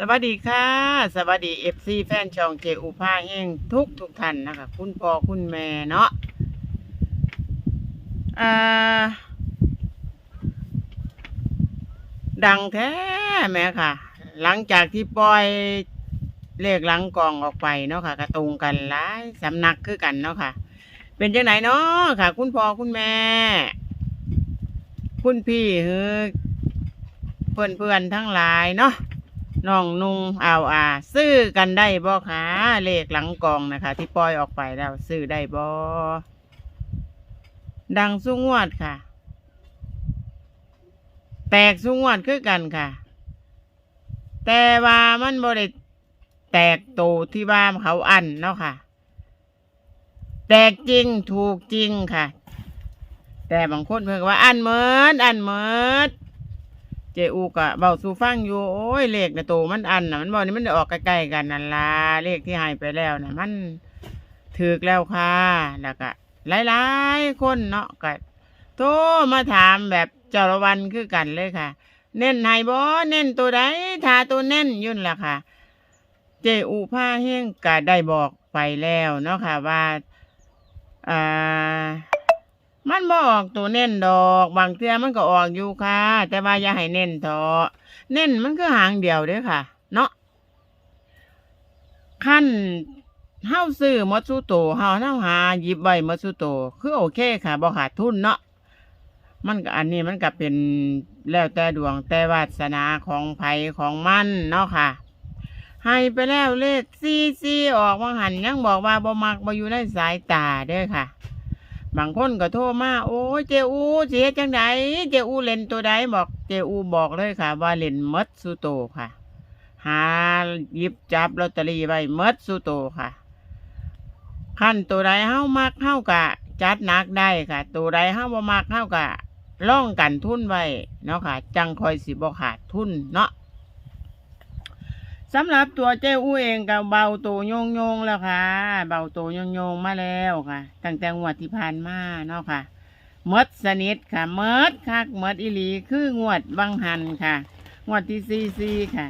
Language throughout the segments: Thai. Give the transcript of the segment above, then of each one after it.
สวัสดีค่ะ สวัสดีเอฟซีแฟนช่องเจอูพาเองทุกทุกท่านนะคะ คุณพ่อคุณแม่เนาะอ่าดังแท้แม่ค่ะ หลังจากที่ปล่อยเลขหลังกองออกไปเนาะค่ะกระตรงกันหลายสำนักคือกันเนาะค่ะ เป็นจังไหนเนาะค่ะ คุณพ่อคุณแม่ คุณพี่เฮ้เพื่อนเพื่อนทั้งหลายเนาะ น้องนุ่งเอาอาซื้อกันได้บ่คะเลขหลังกองนะคะ ที่ปล่อยออกไปแล้ว ซื้อได้บ่ดังสุงวดค่ะ แตกสุงวดคือกันค่ะ แต่ว่ามันบ่ได้แตกโตที่ว่านเขาอันเนาะค่ะ แตกจริงถูกจริงค่ะ แต่บางคนเพิ่งว่าอันเหมินอันเหมิน เจอูกะเบาสูฟังอยู่โอ้ยเลขนะโตมันอันนะมันบอกนี่มันได้ออกใกล้ๆกันนั่นละเลขที่ให้ไปแล้วนะมันถือแล้วค่ะแล้วก็หลายๆคนเนาะก็โทรมาถามแบบเจรวันคือกันเลยค่ะ เน้นให้บ่เน้นตัวใดทาตัวเน้นยุ่นล่ะค่ะ เจอูผ้าเฮงก็ได้บอกไปแล้วเนาะค่ะว่าอ่า มันบออกตัวเน้นดอก บางเทื่อมันก็ออกอยู่ค่ะ แต่ว่าอย่าให้เน้นเถอะเน้นมันคือหางเดียวเด้อค่ะ เนาะขั้นเฮาซื้อมดสูโตเฮาเฮาหาหยิบไว้หมดสูโต คือโอเคค่ะบ่ขาดทุนเนาะมันก็อันนี้มันก็เป็นแล้วแต่ดวงแต่วาสนาของไผของมันเนาะค่ะ ให้ไปแล้วเลขซีซีออกว่าหันยังบอกว่าบ่มักบ่อยู่ในสายตาเด้อค่ะ บางคนก็โทรมาโอ้ยเจอูเสียจังไดเจอูเล่นตัวใดบอกเจอูบอกเลยค่ะ ว่าเล่นมดสุโตค่ะ หาหยิบจับลอตเตอรี่ไว้มดสุโตค่ะขั้นตัวใดเฮามักเฮากะ จัดหนักได้ค่ะ ตัวใดเฮาบ่มักเฮากะล่องกันทุนไว้เนาะค่ะ จังคอยสิบ่ขาดทุนเนาะ สำหรับตัวเจ้อู้เองก็เบาตัวโยงโยงแล้วค่ะ เบาตัวโยงโยงมาแล้วค่ะ ตั้งแต่งวดที่ผ่านมาเนาะค่ะมดสนิทค่ะมดคักมดอีหลีคืองวดบังหันค่ะ งวดที่ซีซีค่ะ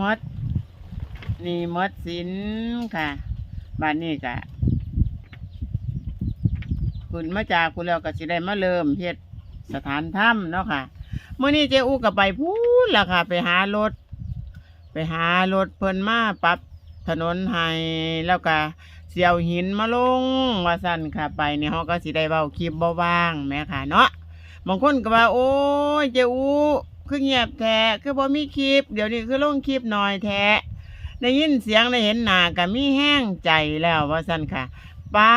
มดนี่มดสินค่ะบ้านนี้กะคุณมาจากคุณแล้วก็สิได้มาเริ่มเฮ็ดสถานถ้ำเนาะค่ะ เมื่อนี้เจ้อู้ก็ไปพูดล่ะค่ะ ไปหารถ ไปหารถเพิ่นมาปรับถนนให้แล้วก็เสียวหินมาลงว่าสั่นค่ะ ไปเนี่ยเขาก็สิได้เบาคลิปเบาบางแม่ค่ะเนาะบางคนก็ว่า โอ้ยเจ้อู้คือเงียบแท้คือบ่มีคลิป เดี๋ยวนี้คือลงคลิปหน่อยแท้ได้ยินเสียงได้เห็นหน้าก็มีแห้งใจแล้วว่าสั่นค่ะ ปา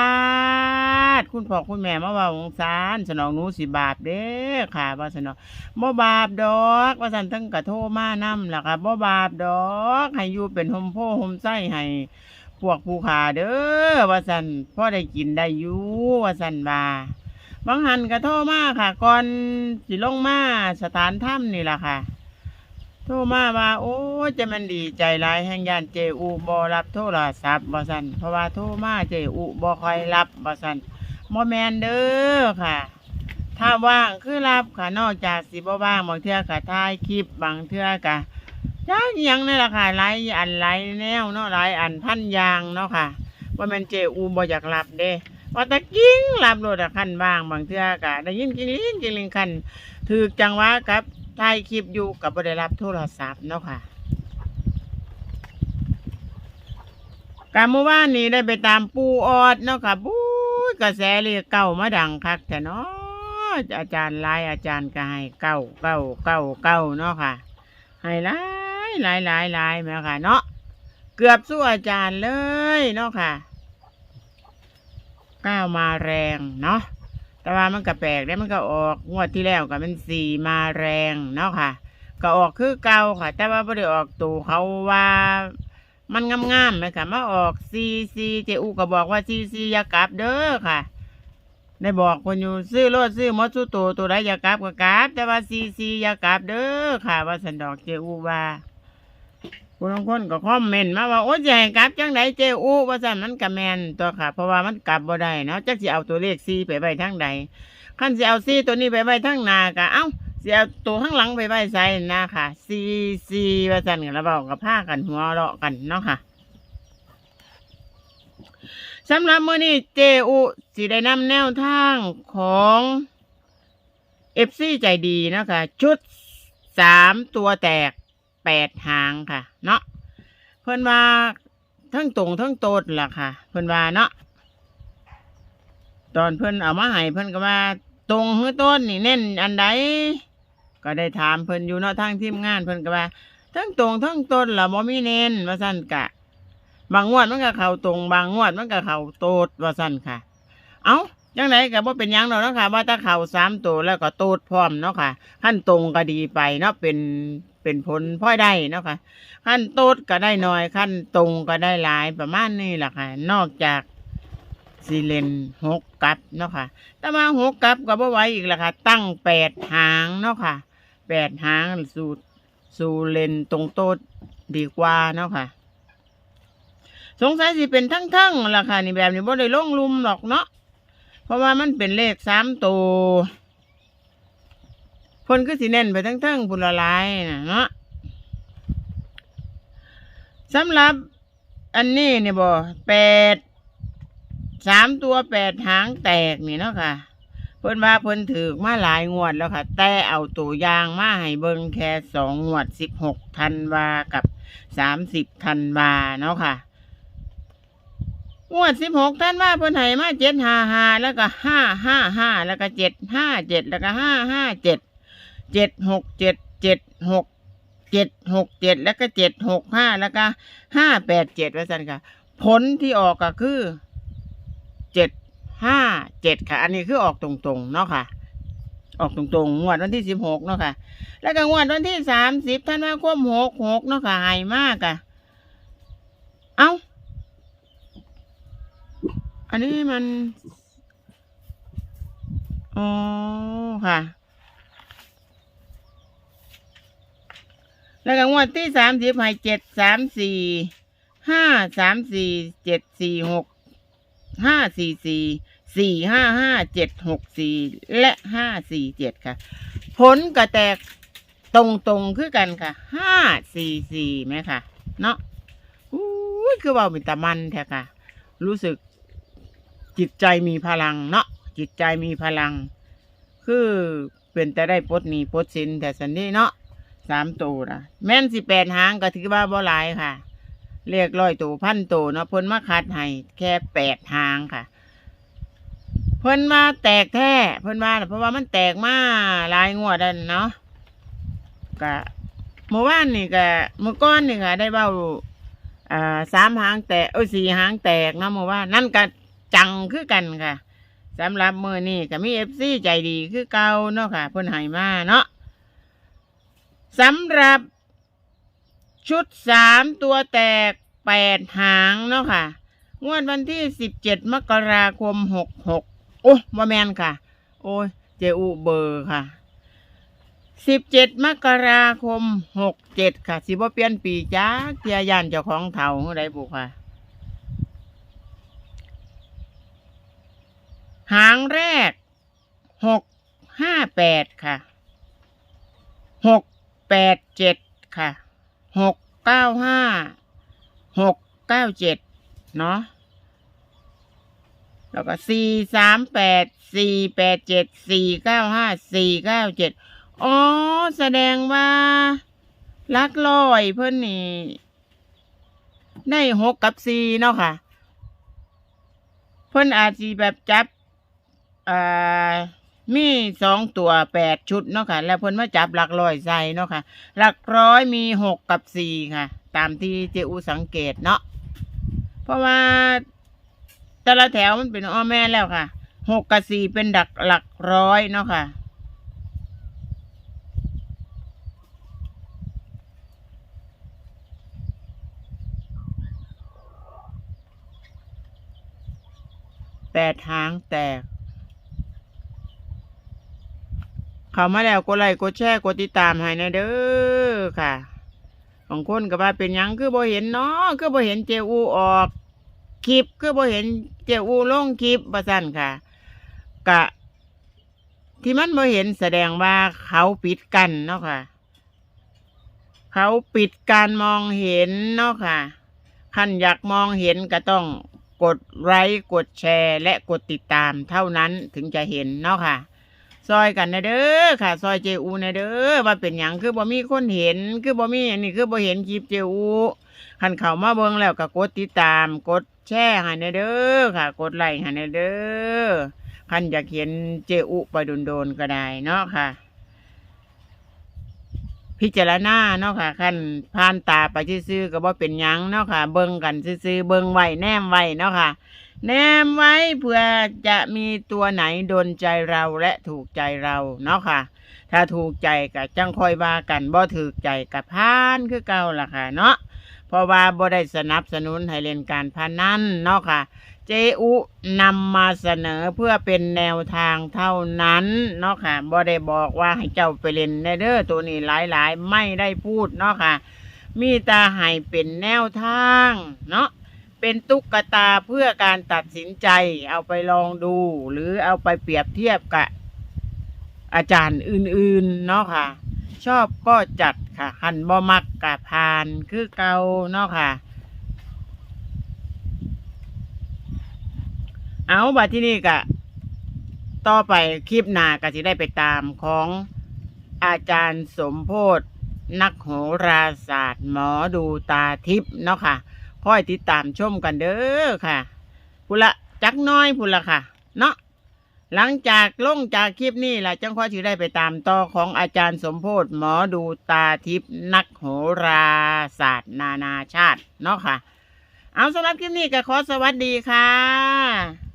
ดคุณพ่อคุณแม่มาว่าสงสารสนองหนูสิบาปเด้อค่ะว่าสนองบ่บาปดอก ว่าสันทั้งกระโทมานํล่ะค่ะบ่บาปดอก ให้อยู่เป็นโฮมโพโฮมไส้ให้พวกผู้ขาเด้อว่าสันพ่อได้กินได้อยู่ว่าสันว่าบางหันกระโทมาค่ะก่อนสิลงมาสถานถ้ำนี่ล่ะค่ะ โทรมาว่าโอ้จะมันดีใจหลายแห่งยานเจอูบอรับโทรศัพท์บอสันเพราะว่าโทรมาเจอูบอคอยรับบอสันโมแมนเด้อค่ะ ถ้าว่างคือรับค่ะนอกจากสิบว่างบางเทื่อก็ถ่ายคลิปบางเทื่อกะจ้าอหยังนี่แหละค่ะหลายอันหลายแนวเนาะหลายอันพันยางเนาะค่ะว่าแมนเจอูบ่อยากรับเด้ว่าตะกิ้งรับโลดอะคันบ้างบางเทื่อกะได้ยินกิ้งลิงกิ้งลิงคันถือจังหวะกับ ถ่ายคลิปอยู่กับบ่ได้รับโทรศัพท์เนาะค่ะการเมื่อวานนี้ได้ไปตามปูออดเนาะค่ะบู๊กระแสเรียกเก่ามาดังคักแต่เนาะอาจารย์ลายอาจารย์ก็ให้เก้าเก้าเก้าเก้าเนาะค่ะ ให้หลายหลายหลายหลายแม่ค่ะ เนาะเกือบสู้อาจารย์เลยเนาะค่ะก้าวมาแรงเนาะ แต่ว่ามันก็แปลกได้มันก็ออกงวดที่แล้วก็เป็นสี่มาแรงเนาะค่ะ ก็ออกคือเก่าค่ะ แต่ว่าไม่ได้ออกตูเขาว่ามันงามๆไหมค่ะมาออกซีซีเจอูก็บอกว่าซีซีอย่ากลับเด้อค่ะได้บอกคนอยู่ซื้อรถซื้อมอสุโตตัวใดอย่ากลับก็กลับ แต่ว่าซีซีอย่ากลับเด้อค่ะ ว่าสันดอกเจอูว่า คุณบางคนก็คอมเมนต์มาว่าโอ้ยจะให้กลับจังไดเจอูว่าสันมันกะแมนตัวค่ะ เพราะว่ามันกลับบ่ได้เนาะจักสิเอาตัวเลขซีไปไว้ทางใดขั้นสิเอาซีตัวนี้ไปไว้ทางหน้ากะเอ้าเสียตัวข้างหลังไปไว้ใส่นะค่ะซีซีว่าจันกันแล้วบอกกับผ้ากันหัวเราะกันเนาะค่ะสำหรับมื้อนี้เจอุสิได้นำแนวทางของเอฟซีใจดีนะคะชุดสามตัวแตก แปดหางค่ะ เนาะเพิ่นว่าทั้งตรงทั้งโตดล่ะค่ะ เพิ่นว่าเนาะตอนเพิ่นเอามาให้เพิ่นก็ว่า ตรงหรือต้นนี่เน้นอันใดก็ได้ถามเพิ่นอยู่เนาะทางทีมงานเพิ่นก็ว่าทั้งตรงทั้งต้นล่ะบ่มีเน้นว่าซั่นกะ บางงวดมันก็เข้าตรง บางงวดมันก็เข้าโตดว่าซั่นค่ะ เอ้าจังไดก็บ่เป็นยังเนาะค่ะว่าถ้าเข้าสามตัวแล้วก็โตดพร้อมเนาะค่ะขั้นตรงก็ดีไปเนาะเป็น เป็นผลพลอยได้เนาะค่ะขั้นโต๊ดก็ได้น้อยขั้นตรงก็ได้หลายประมาณนี้แหละค่ะ นอกจากสีเลนหกกับเนาะค่ะถ้ามาหกกับก็บ่ไหวอีกแล้วค่ะ ตั้งแปดหางเนาะค่ะแปดหางสู่สู่เลนตรงโต๊ดดีกว่าเนาะค่ะ สงสัยสิเป็นทั้งๆล่ะค่ะนี่แบบนี้บ่ได้ลงลุมหรอกเนาะเพราะว่ามันเป็นเลขสามตัว พิ่นคือสิเน้นไปทั้งๆพุ่นละลายนะเนาะสำหรับอันนี้เนี่ยบ่แปดสามตัวแปดหางแตกนี่เนาะค่ะ เพิ่นว่าเพิ่นถือมาหลายงวดแล้วค่ะ แต่เอาตัวอย่างมาให้เบิ่งแค่สองงวดสิบหกธันวากับสามสิบธันวาเนาะค่ะงวดสิบหกธันวาเพิ่นให้มาเจ็ดห้าห้าแล้วก็ห้าห้าห้าแล้วก็เจ็ดห้าเจ็ดแล้วก็ห้าห้าเจ็ด เจ็ดหกเจ็ดเจ็ดหกเจ็ดหกเจ็ดแล้วก็เจ็ดหกห้าแล้วก็ห้าแปดเจ็ดว่าซั่นค่ะ ผลที่ออกก็คือเจ็ดห้าเจ็ดค่ะ อันนี้คือออกตรงๆเนาะค่ะ ออกตรงๆงวดวันที่สิบหกเนาะค่ะ แล้วก็งวดวันที่สามสิบธันว่าคมหกหกเนาะค่ะหายมากอะ เอ้า อันนี้มัน อ๋อค่ะ แล้วก็งวดที่สามสิบให้เจ็ดสามสี่ห้าสามสี่เจ็ดสี่หกห้าสี่สี่สี่ห้าห้าเจ็ดหกสี่และห้าสี่เจ็ดค่ะ ผลก็แตกตรงตรงคือกันค่ะห้าสี่สี่ไหมค่ะ เนาะอุ้ยคือเว่าเป็นตะมันแท้ค่ะ รู้สึกจิตใจมีพลังเนาะจิตใจมีพลัง คือเป็นแต่ได้ปดหนี้ปดสินแต่สันนี้เนาะ สามตัวนะแม่นสิแปดหางก็ถือว่าบ่หลายค่ะ เรียกร้อยตัวพันตัวเนาะเพิ่นมาคัดให้แค่แปดหางค่ะ เพิ่นมาแตกแท้เพิ่นว่าเพราะว่ามันแตกมาหลายงวดแล้วเนาะก็เมื่อวานนี่ก็เมื่อก้อนนี่ค่ะ ได้เบ้าอ่าสามหางแตกเอ้ยสี่หางแตกเนาะเมื่อวานนั่นก็จังคือกันค่ะสำหรับมือนี่ก็มีเอฟซีใจดีคือเก่าเนาะค่ะเพิ่นให้มาเนาะ สำหรับชุดสามตัวแตกแปดหางเนาะค่ะ งวดวันที่สิบเจ็ดมกราคมหกหกโอ้มาแมนค่ะ โอ้ยเจอุเบอร์ค่ะสิบเจ็ดมกราคมหกเจ็ดค่ะ สิบ่เปลี่ยนปีจ้าเทียยานเจ้าของเถาเมื่อใดบุกค่ะ หางแรกหกห้าแปดค่ะหก แปดเจ็ดค่ะหกเก้าห้าหกเก้าเจ็ดเนาะแล้วก็สี่สามแปดสี่แปดเจ็ดสี่เก้าห้าสี่เก้าเจ็ดอ๋อ แสดงว่าลักลอยเพื่อนนี่ได้หกกับสี่เนาะค่ะ เพิ่อนอาจจะแบบจับอ่า มีสองตัวแปดชุดเนาะค่ะ แล้วเพิ่นมาจับหลักร้อยใส่เนาะค่ะ หลักร้อยมีหกกับสี่ค่ะ ตามที่เจอูสังเกตเนาะเพราะว่าแต่ละแถวมันเป็นอ้อแม่แล้วค่ะหกกับสี่เป็นดักหลักร้อยเนาะค่ะแปดหางแตก เข้ามาแล้วกดไลค์กดแชร์กดติดตามให้นะเด้อค่ะบางคนก็ว่าเป็นยังคือบ่เห็นเนาะคือบ่เห็นเจอูออกคลิปคือบ่เห็นเจอูลงคลิปประสันค่ะ กะ ที่มันบ่เห็นแสดงว่าเขาปิดกันเนาะค่ะ เขาปิดการมองเห็นเนาะค่ะท่านอยากมองเห็นก็ต้องกดไลค์กดแชร์ และกดติดตามเท่านั้นถึงจะเห็นเนาะค่ะ ซอยกันนะเด้อค่ะ ซอยเจอูนะเด้อว่าเป็นหยังคือบ่มีคนเห็น คือบ่มีอันนี้คือบ่เห็นคลิปเจอูคันเข่ามาเบิ่งแล้วก็กดติดตาม กดแชร์ให้นะเด้อค่ะ กดไลค์ให้นะเด้อคันอยากเห็นเจอูไปโดนๆก็ได้เนาะค่ะ พิจารณาเนาะค่ะคันผ่านตาไปซื่อๆก็บ่เป็นหยังเนาะค่ะ เบิ่งกันซื่อๆเบิ่งไว้แนมไว้เนาะค่ะ แนมไว้เพื่อจะมีตัวไหนโดนใจเราและถูกใจเราเนาะค่ะ ถ้าถูกใจก็จังคอยว่ากันบ่ถูกใจกับพานคือเก่าล่ะค่ะ เนาะเพราะว่าบ่ได้สนับสนุนให้เล่นการพนันเนาะค่ะ เจอุนำมาเสนอเพื่อเป็นแนวทางเท่านั้นเนาะค่ะบ่ได้บอกว่าให้เจ้าไปเล่นในเด้อตัวนี้หลายๆ ไม่ได้พูดเนาะค่ะ มีตาให้เป็นแนวทางเนาะเป็นตุ๊กตาเพื่อการตัดสินใจ เอาไปลองดู หรือเอาไปเปรียบเทียบกับอาจารย์อื่นๆเนาะค่ะ ชอบก็จัดค่ะหันบ่มักกะพานคือเกาเนาะค่ะ เอาบัดที่นี่กะ ต่อไปคลิปหน้าก็จะได้ไปตามของอาจารย์สมโพธนักโหราศาสตร์ หมอดูตาทิพย์เนาะค่ะคอยติดตามชมกันเด้อค่ะพุละจักน้อยพุละค่ะ เนาะหลังจากลงจากคลิปนี้ล่ะจังค่อยถือได้ไปตามต่อของอาจารย์สมโพธหมอดูตาทิพย์นักโหราศาสตร์ นานาชาติเนาะค่ะ เอาสำหรับคลิปนี้ก็ขอสวัสดีค่ะ